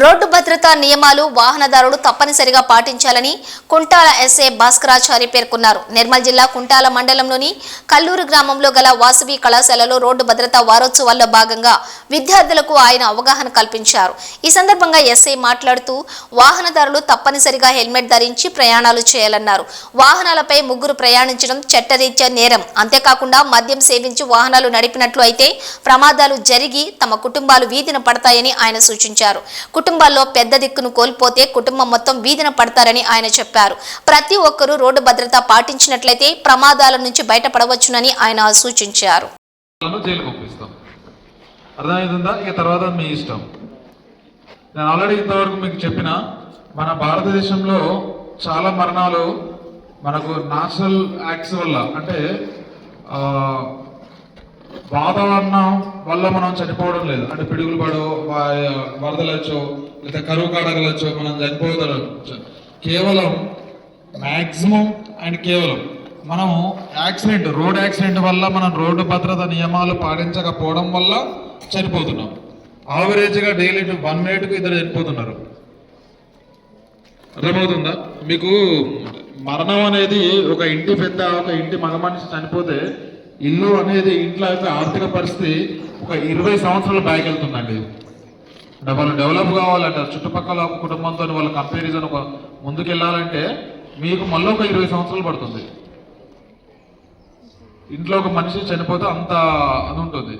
Road భద్రతా నియమాలు వాహనదారులు తప్పనిసరిగా పాటించాలని కుంటాల ఎస్ఏ భాస్కరాచారి పేర్కొన్నారు. నిర్మల్ జిల్లా కుంటాల మండలంలోని కల్లూరు గ్రామంలో గల వాసవి కళాశాలలో రోడ్డు భద్రతా వారోత్సవాల్లో భాగంగా విద్యార్థులకు ఆయన అవగాహన కల్పించారు. ఈ సందర్భంగా ఎస్ఐ మాట్లాడుతూ వాహనదారులు తప్పనిసరిగా హెల్మెట్ ధరించి ప్రయాణాలు చేయాలన్నారు. వాహనాలపై ముగ్గురు ప్రయాణించడం చట్టరీత్యా నేరం. అంతేకాకుండా మద్యం సేవించి వాహనాలు నడిపినట్లు అయితే ప్రమాదాలు జరిగి తమ కుటుంబాలు వీధిన పడతాయని ఆయన సూచించారు. కుటుంబాల్లో పెద్ద దిక్కును కోల్పోతే కుటుంబం మొత్తం వీధిన పడతారని ఆయన చెప్పారు. ప్రతి ఒక్కరూ రోడ్డు భద్రత పాటించినట్లయితే ప్రమాదాల నుంచి బయటపడవచ్చునని ఆయన సూచించారు. అర్థమవుతుందా ఇక తర్వాత మీ ఇష్టం. నేను ఆల్రెడీ ఇంతవరకు మీకు చెప్పిన మన భారతదేశంలో చాలా మరణాలు మనకు నాచురల్ యాక్ట్స్ వల్ల అంటే వాతావరణం వల్ల మనం చనిపోవడం లేదు. అంటే పిడుగులు పడో వా- వరదలు వచ్చో లేదా కరువు కాడగలు వచ్చో మనం చనిపోతారు. కేవలం మ్యాక్సిమం అండ్ కేవలం మనం యాక్సిడెంట్ రోడ్ యాక్సిడెంట్ వల్ల మనం రోడ్డు భద్రత నియమాలు పాటించకపోవడం వల్ల చనిపోతున్నాం. ఆవరేజ్గా డైలీ వన్ మినిట్కు ఇద్దరు చనిపోతున్నారు. అర్థమవుతుందా? మీకు మరణం అనేది ఒక ఇంటి పెద్ద ఒక ఇంటి మగ మనిషి చనిపోతే ఇల్లు అనేది ఇంట్లో అయితే ఆర్థిక పరిస్థితి ఒక ఇరవై సంవత్సరాల బ్యాక్ వెళ్తుందండి. వాళ్ళు డెవలప్ కావాలంటే చుట్టుపక్కల ఒక కుటుంబంతో వాళ్ళ కంపారిజన్ ఒక ముందుకు వెళ్ళాలంటే మీకు మళ్ళీ ఒక ఇరవై సంవత్సరాలు పడుతుంది. ఇంట్లో ఒక మనిషి చనిపోతే అంత అది ఉంటుంది.